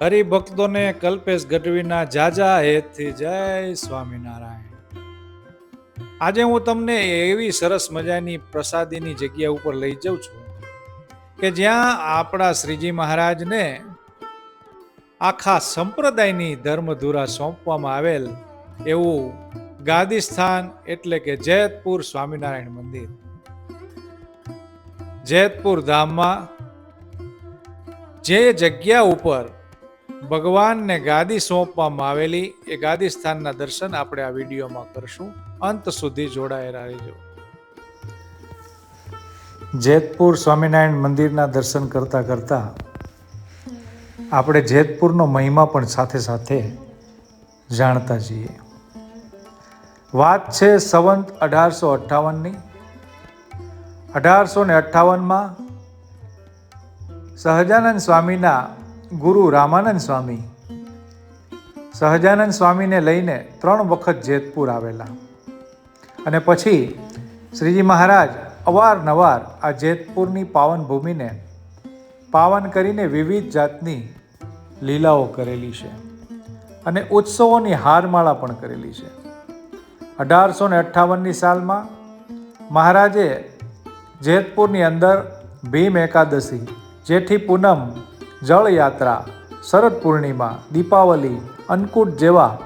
હરિભક્તોને કલ્પેશ ગઢવીના જાજા હેતથી જય સ્વામિનારાયણ. આજે હું તમને એવી સરસ મજાની પ્રસાદીની જગ્યા ઉપર લઈ જાઉં છું કે જ્યાં આપણા શ્રીજી મહારાજને આખા સંપ્રદાયની ધર્મધુરા સોંપવામાં આવેલ એવું ગાદી સ્થાન એટલે કે જેતપુર સ્વામિનારાયણ મંદિર. જેતપુર ધામમાં જે જગ્યા ઉપર ભગવાનને ગાદી સોંપવામાં આવેલી એ ગાદી સ્થાનના દર્શન આપણે આ વિડીયોમાં કરશું. અંત સુધી જોડાયેલા રહેજો. જેતપુર સ્વામિનારાયણ મંદિરના દર્શન કરતા કરતા આપણે જેતપુરનો મહિમા પણ સાથે સાથે જાણતા જઈએ. વાત છે સંવંત અઢારસો અઠ્ઠાવનની. અઢારસો ને અઠ્ઠાવનમાં સહજાનંદ સ્વામીના ગુરુ રામાનંદ સ્વામી સહજાનંદ સ્વામીને લઈને ત્રણ વખત જેતપુર આવેલા. અને પછી શ્રીજી મહારાજ અવારનવાર આ જેતપુરની પાવન ભૂમિને પાવન કરીને વિવિધ જાતની લીલાઓ કરેલી છે અને ઉત્સવોની હારમાળા પણ કરેલી છે. અઢારસો ને અઠ્ઠાવનની સાલમાં મહારાજે જેતપુરની અંદર ભીમ એકાદશી જેઠી પૂનમ જળયાત્રા, શરદ પૂર્ણિમા, દીપાવલી, અન્નકૂટ જેવા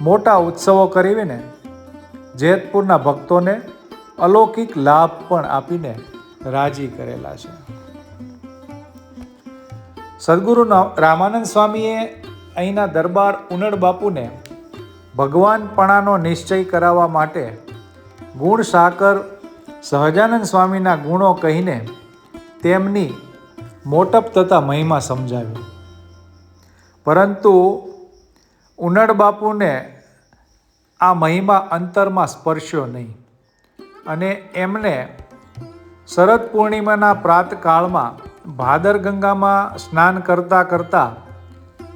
મોટા ઉત્સવો કરીને જેતપુરના ભક્તોને અલૌકિક લાભ પણ આપીને રાજી કરેલા છે. સદગુરુ રામાનંદ સ્વામીએ અહીંના દરબાર ઉનડ બાપુને ભગવાનપણાનો નિશ્ચય કરાવવા માટે ગુણ સાકર સહજાનંદ સ્વામીના ગુણો કહીને તેમની મોટપ તથા મહિમા સમજાવ્યો પરંતુ ઉનડ બાપુને આ મહિમા અંતરમાં સ્પર્શ્યો નહીં. અને એમને શરદ પૂર્ણિમાના પ્રાતકાળમાં ભાદર ગંગામાં સ્નાન કરતા કરતા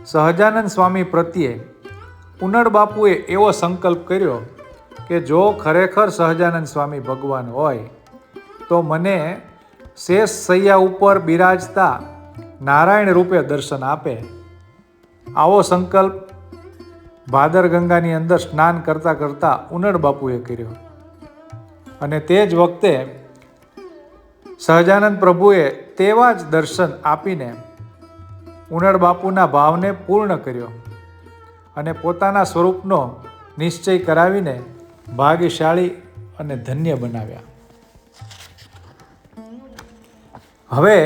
સહજાનંદ સ્વામી પ્રત્યે ઉનડ બાપુએ એવો સંકલ્પ કર્યો કે જો ખરેખર સહજાનંદ સ્વામી ભગવાન હોય, તો મને શેષ સૈયા ઉપર બિરાજતા નારાયણ રૂપે દર્શન આપે. આવો સંકલ્પ ભાદર ગંગાની અંદર સ્નાન કરતા કરતા ઉનડ બાપુએ કર્યો. અને તે જ વખતે સહજાનંદ પ્રભુએ તેવા જ દર્શન આપીને ઉનડ બાપુના ભાવને પૂર્ણ કર્યો અને પોતાના સ્વરૂપનો નિશ્ચય કરાવીને ભાગ્યશાળી અને ધન્ય બનાવ્યા. હવે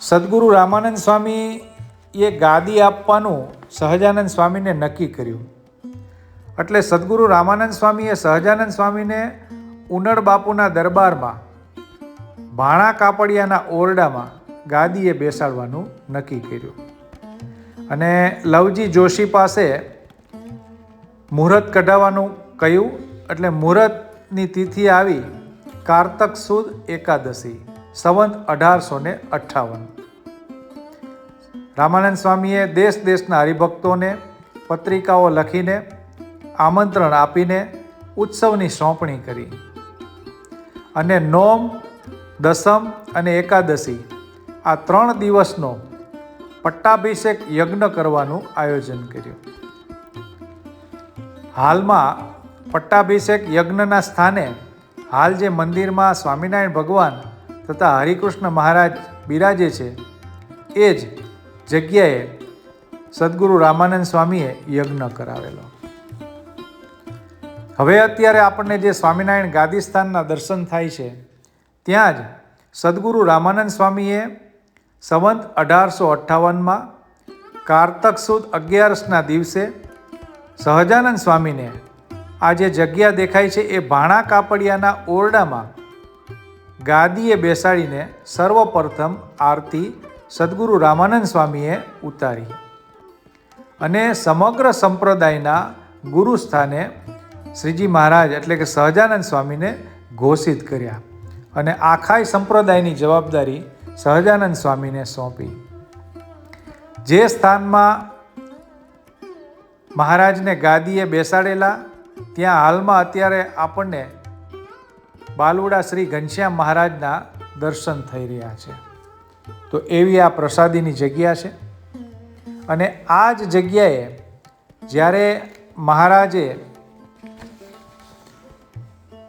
સદગુરુ રામાનંદ સ્વામી એ ગાદી આપવાનું સહજાનંદ સ્વામીને નક્કી કર્યું. એટલે સદગુરુ રામાનંદ સ્વામીએ સહજાનંદ સ્વામીને ઉનડ બાપુના દરબારમાં, ભાણા કાપડિયાના ઓરડામાં ગાદીએ બેસાડવાનું નક્કી કર્યું. અને લવજી જોશી પાસે મુહૂર્ત કઢાવવાનું કહ્યું, એટલે મુહૂર્તની તિથિ આવી, કારતક સુદ એકાદશી. સંવંત અઢારસો ને અઠ્ઠાવન. રામાનંદ સ્વામીએ દેશ દેશના હરિભક્તોને પત્રિકાઓ લખીને, આમંત્રણ આપીને ઉત્સવની સોંપણી કરી. અને નોમ, દસમ અને એકાદશી આ ત્રણ દિવસનો પટ્ટાભિષેક યજ્ઞ કરવાનું આયોજન કર્યું. હાલમાં પટ્ટાભિષેક યજ્ઞના સ્થાને હાલ જે મંદિરમાં સ્વામિનારાયણ ભગવાન તથા હરિકૃષ્ણ મહારાજ બિરાજે છે. એ જ જગ્યાએ સદગુરુ રામાનંદ સ્વામીએ યજ્ઞ કરાવેલો. હવે અત્યારે આપણને જે સ્વામિનારાયણ ગાદીસ્થાનના દર્શન થાય છે, ત્યાં જ સદગુરુ રામાનંદ સ્વામીએ સંવંત અઢારસો અઠ્ઠાવનમાં કારતક સુદ અગિયારસના દિવસે સહજાનંદ સ્વામીને આ જે જગ્યા દેખાય છે એ ભાણા કાપડિયાના ઓરડામાં ગાદીએ બેસાડીને સર્વપ્રથમ આરતી સદગુરુ રામાનંદ સ્વામીએ ઉતારી અને સમગ્ર સંપ્રદાયના ગુરુ સ્થાને શ્રીજી મહારાજ એટલે કે સહજાનંદ સ્વામીને ઘોષિત કર્યા અને આખાય સંપ્રદાયની જવાબદારી સહજાનંદ સ્વામીને સોંપી. જે સ્થાનમાં મહારાજને ગાદીએ બેસાડેલા, ત્યાં હાલમાં અત્યારે આપણને બાલુડા શ્રી ઘનશ્યામ મહારાજના દર્શન થઈ રહ્યા છે. તો એવી આ પ્રસાદીની જગ્યા છે. અને આ જ જગ્યાએ જ્યારે મહારાજે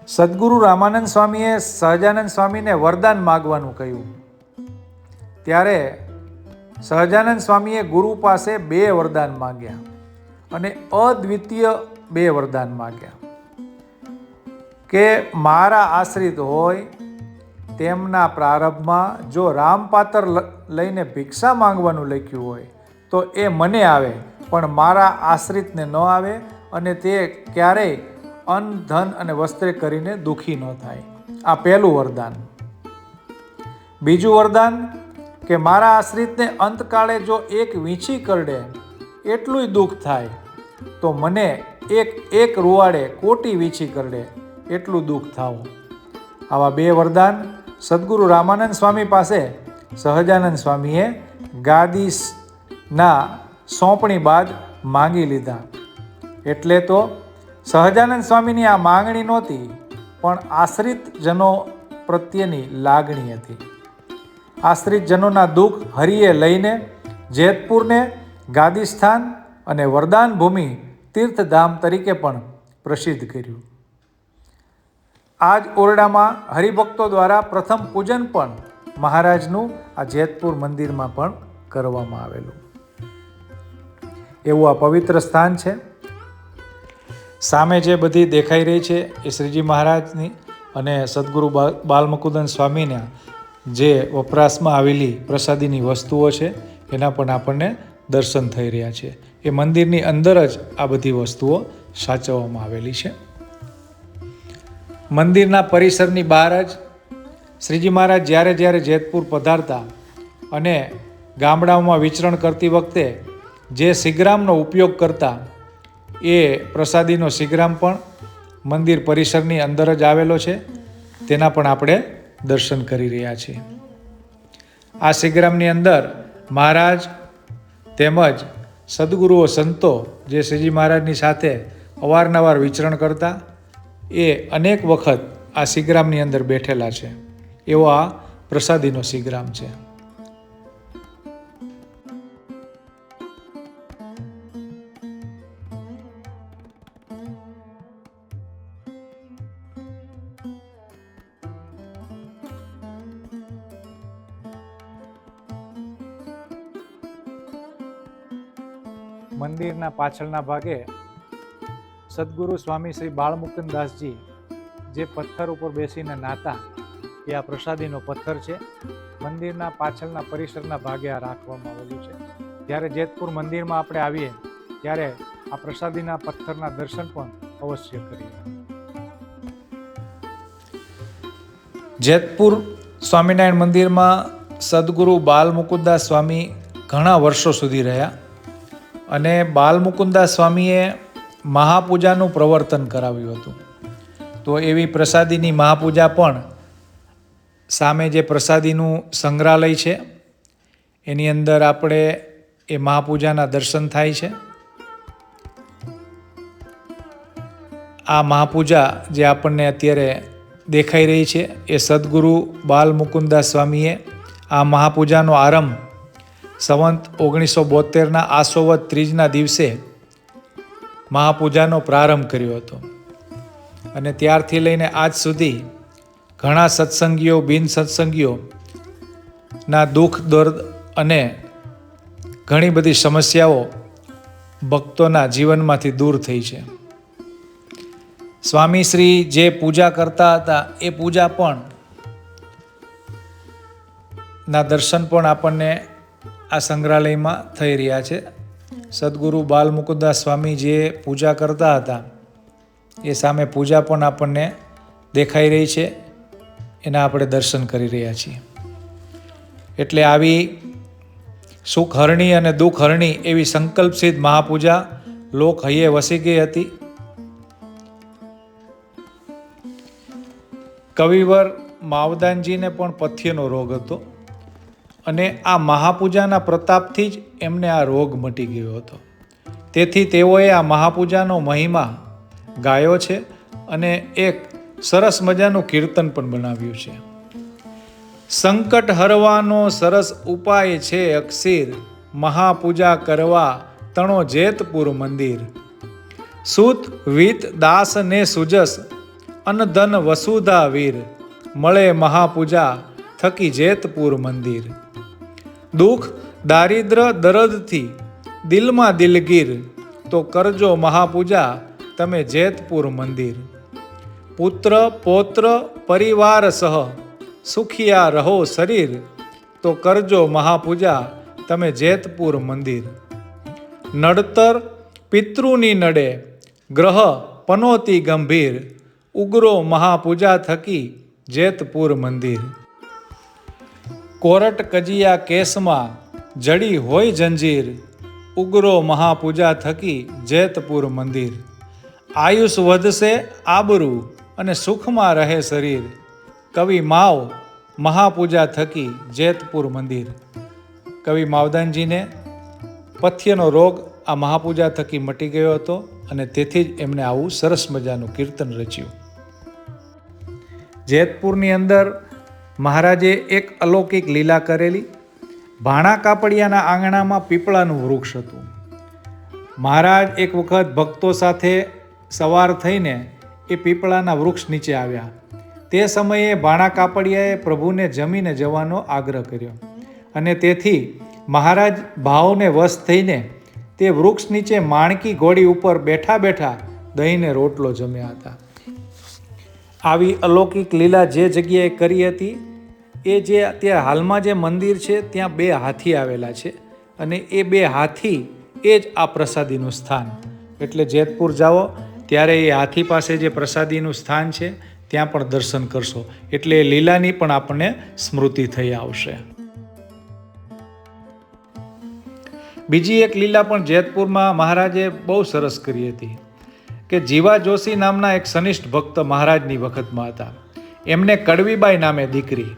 સદગુરુ રામાનંદ સ્વામીએ સહજાનંદ સ્વામીને વરદાન માગવાનું કહ્યું. ત્યારે સહજાનંદ સ્વામીએ ગુરુ પાસે બે વરદાન માગ્યા અને અદ્વિતીય બે વરદાન માગ્યા. કે મારા આશ્રિત હોય તેમના પ્રારંભમાં જો રામપાત્ર લઈને ભિક્ષા માંગવાનું લખ્યું હોય, તો એ મને આવે, પણ મારા આશ્રિતને ન આવે અને તે ક્યારેય અન્ન ધન અને વસ્ત્રે કરીને દુઃખી ન થાય. આ પહેલું વરદાન. બીજું વરદાન કે મારા આશ્રિતને અંતકાળે જો એક વીંછી કરડે, એટલુંય દુઃખ થાય, તો મને એક એક રૂવાડે કોટી વીંછી કરડે. એટલું દુઃખ થાવું. આવા બે વરદાન સદગુરુ રામાનંદ સ્વામી પાસે સહજાનંદ સ્વામીએ ગાદીના સોંપણી બાદ માંગી લીધા. એટલે તો સહજાનંદ સ્વામીની આ માંગણી નહોતી, પણ આશ્રિત જનો પ્રત્યેની લાગણી હતી. આશ્રિત જનોના દુઃખ હરિએ લઈને જેતપુરને ગાદીસ્થાન અને વરદાન ભૂમિ તીર્થધામ તરીકે પણ પ્રસિદ્ધ કર્યું. આ જ ઓરડામાં હરિભક્તો દ્વારા પ્રથમ પૂજન પણ મહારાજનું આ જેતપુર મંદિરમાં પણ કરવામાં આવેલું. એવું આ પવિત્ર સ્થાન છે. સામે જે બધી દેખાઈ રહી છે એ શ્રીજી મહારાજની અને સદગુરુ બાલમકુદન સ્વામીના જે વપરાશમાં આવેલી પ્રસાદીની વસ્તુઓ છે, એના પણ આપણને દર્શન થઈ રહ્યા છે. એ મંદિરની અંદર જ આ બધી વસ્તુઓ સાચવવામાં આવેલી છે. મંદિરના પરિસરની બહાર જ શ્રીજી મહારાજ જ્યારે જ્યારે જેતપુર પધારતા અને ગામડાઓમાં વિચરણ કરતી વખતે જે સિગ્રામનો ઉપયોગ કરતા, એ પ્રસાદીનો સિગ્રામ પણ મંદિર પરિસરની અંદર જ આવેલો છે. તેના પણ આપણે દર્શન કરી રહ્યા છીએ. આ સિગ્રામની અંદર મહારાજ તેમજ સદગુરુઓ, સંતો જે શ્રીજી મહારાજની સાથે અવારનવાર વિચરણ કરતા એ અનેક વખત આ સિગ્રામની અંદર બેઠેલા છે. એવો આ પ્રસાદીનો સિગ્રામ છે. મંદિરના પાછળના ભાગે સદગુરુ સ્વામી શ્રી બાળમુકુદાસજી જે પથ્થર ઉપર બેસીને નાતા, એ આ પ્રસાદીનો પથ્થર છે. મંદિરના પાછળના પરિસરના ભાગે આ રાખવામાં આવેલું છે. જ્યારે જેતપુર મંદિરમાં આપણે આવીએ, ત્યારે આ પ્રસાદીના પથ્થરના દર્શન પણ અવશ્ય કરીએ. જેતપુર સ્વામિનારાયણ મંદિરમાં સદગુરુ બાલમુકુદાસ સ્વામી ઘણા વર્ષો સુધી રહ્યા અને બાલમુકુદાસ સ્વામીએ મહાપૂજાનું પ્રવર્તન કરાવ્યું હતું. તો એવી પ્રસાદીની મહાપૂજા પણ સામે જે પ્રસાદીનું સંગ્રહાલય છે, એની અંદર આપણે એ મહાપૂજાના દર્શન થાય છે. આ મહાપૂજા જે આપણને અત્યારે દેખાઈ રહી છે, એ સદગુરુ બાલ મુકુંદાસ સ્વામીએ આ મહાપૂજાનો આરંભ સંવંત ઓગણીસો બોતેરના આસોવત ત્રીજના દિવસે મહાપૂજાનો પ્રારંભ કર્યો હતો. અને ત્યારથી લઈને આજ સુધી ઘણા સત્સંગીઓ, બિન સત્સંગીઓ દુઃખ, દર્દ અને ઘણી બધી સમસ્યાઓ ભક્તોના જીવનમાંથી દૂર થઈ છે. સ્વામી શ્રી જે પૂજા કરતા હતા, એ પૂજા પણ ના દર્શન પણ આપણને આ સંગ્રહાલયમાં થઈ રહ્યા છે. સદગુરુ બાલમુકુદાસ સ્વામી જે પૂજા કરતા હતા. એ સામે પૂજા પણ આપણને દેખાઈ રહી છે. એના આપણે દર્શન કરી રહ્યા છીએ. એટલે આવી સુખહરણી અને દુઃખહરણી એવી સંકલ્પસિદ્ધ મહાપૂજા લોક હૈયે વસી ગઈ હતી. કવિવર માવદાનજીને પણ પથ્યનો રોગ હતો. અને આ મહાપૂજાના પ્રતાપથી જ એમને આ રોગ મટી ગયો હતો. તેથી તેઓએ આ મહાપૂજાનો મહિમા ગાયો છે અને એક સરસ મજાનું કીર્તન પણ બનાવ્યું છે. સંકટ હરવાનો સરસ ઉપાય છે અક્ષીર, મહાપૂજા કરવા તણો જેતપુર મંદિર. સૂત વિત દાસ ને સુજસ અનધન વસુધા વીર, મળે મહાપૂજા થકી જેતપુર મંદિર. દુઃખ, દારિદ્ર, દરદથી દિલમાં દિલગીર, તો કરજો મહાપૂજા, તમે જેતપુર મંદિર. પુત્ર, પૌત્ર, પરિવાર સહ સુખિયા રહો શરીર, તો કરજો મહાપૂજા, તમે જેતપુર મંદિર. નડતર, પિતૃની નડે, ગ્રહ પનોતી ગંભીર, ઉગ્રો મહાપૂજા થકી જેતપુર મંદિર. કોરટ કજિયા કેસમાં જડી હોય જંજીર, ઉગ્રો મહાપૂજા થકી જેતપુર મંદિર. આયુષ વધશે, આબરૂ અને સુખમાં રહે શરીર. કવિ માવ મહાપૂજા થકી જેતપુર મંદિર. કવિ માવદાનજીને પથ્યનો રોગ આ મહાપૂજા થકી મટી ગયો હતો અને તેથી જ એમણે આવું સરસ મજાનું કીર્તન રચ્યું. જેતપુરની અંદર મહારાજે એક અલૌકિક લીલા કરેલી ભાણા કાપડિયાના આંગણામાં પીપળાનું વૃક્ષ હતું. મહારાજ એક વખત ભક્તો સાથે સવાર થઈને એ પીપળાના વૃક્ષ નીચે આવ્યા. તે સમયે ભાણા કાપડિયાએ પ્રભુને જમીને જવાનો આગ્રહ કર્યો અને તેથી મહારાજ ભાવને વશ થઈને તે વૃક્ષ નીચે માણકી ઘોડી ઉપર બેઠા બેઠા દહીંને રોટલો જમ્યા હતા. આવી અલૌકિક લીલા જે જગ્યાએ કરી હતી, એ જે ત્યાં હાલમાં જે મંદિર છે, ત્યાં બે હાથી આવેલા છે અને એ બે હાથી એ જ આ પ્રસાદીનું સ્થાન. એટલે જેતપુર જાઓ, ત્યારે એ હાથી પાસે જે પ્રસાદીનું સ્થાન છે, ત્યાં પણ દર્શન કરશો. એટલે એ લીલાની પણ આપણને સ્મૃતિ થઈ આવશે. બીજી એક લીલા પણ જેતપુરમાં મહારાજે બહુ સરસ કરી હતી. કે જીવા જોશી નામના એક સનિષ્ઠ ભક્ત મહારાજની વખતમાં હતા. એમને કડવીબાઈ નામે દીકરી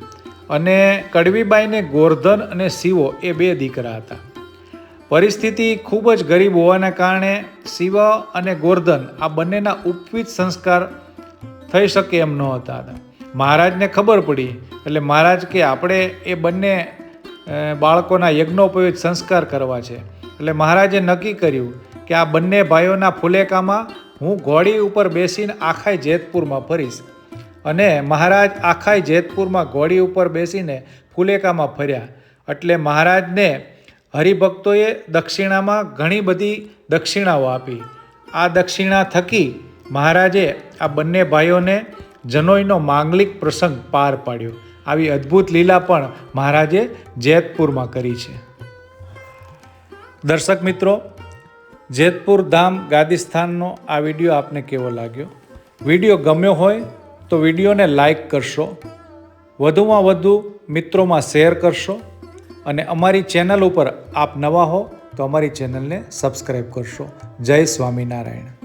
અને કડવીબાઈને ગોરધન અને શિવો એ બે દીકરા હતા. પરિસ્થિતિ ખૂબ જ ગરીબ હોવાના કારણે શિવ અને ગોરધન આ બંનેના ઉપવિત સંસ્કાર થઈ શકે એમ ન હતા મહારાજને ખબર પડી, એટલે મહારાજ કે આપણે એ બંને બાળકોના યજ્ઞોપવિત સંસ્કાર કરવા છે. એટલે મહારાજે નક્કી કર્યું કે આ બંને ભાઈઓના ફુલેકામાં હું ઘોડી ઉપર બેસીને આખાય જેતપુરમાં ફરીશ અને મહારાજ આખાય જેતપુરમાં ઘોડી ઉપર બેસીને ફુલેકામાં ફર્યા. એટલે મહારાજને હરિભક્તોએ દક્ષિણામાં ઘણી બધી દક્ષિણાઓ આપી. આ દક્ષિણા થકી મહારાજે આ બંને ભાઈઓને જનોઈનો માંગલિક પ્રસંગ પાર પાડ્યો. આવી અદ્ભુત લીલા પણ મહારાજે જેતપુરમાં કરી છે. દર્શક મિત્રો જેતપુર ધામ ગાદીસ્થાનનો આ વીડિયો આપને કેવો લાગ્યો? વીડિયો ગમ્યો હોય તો વિડીયોને લાઈક કરશો, વધુમાં વધુ મિત્રોમાં શેર કરશો અને અમારી ચેનલ ઉપર આપ નવા હો તો અમારી ચેનલને સબસ્ક્રાઈબ કરશો. જય સ્વામિનારાયણ.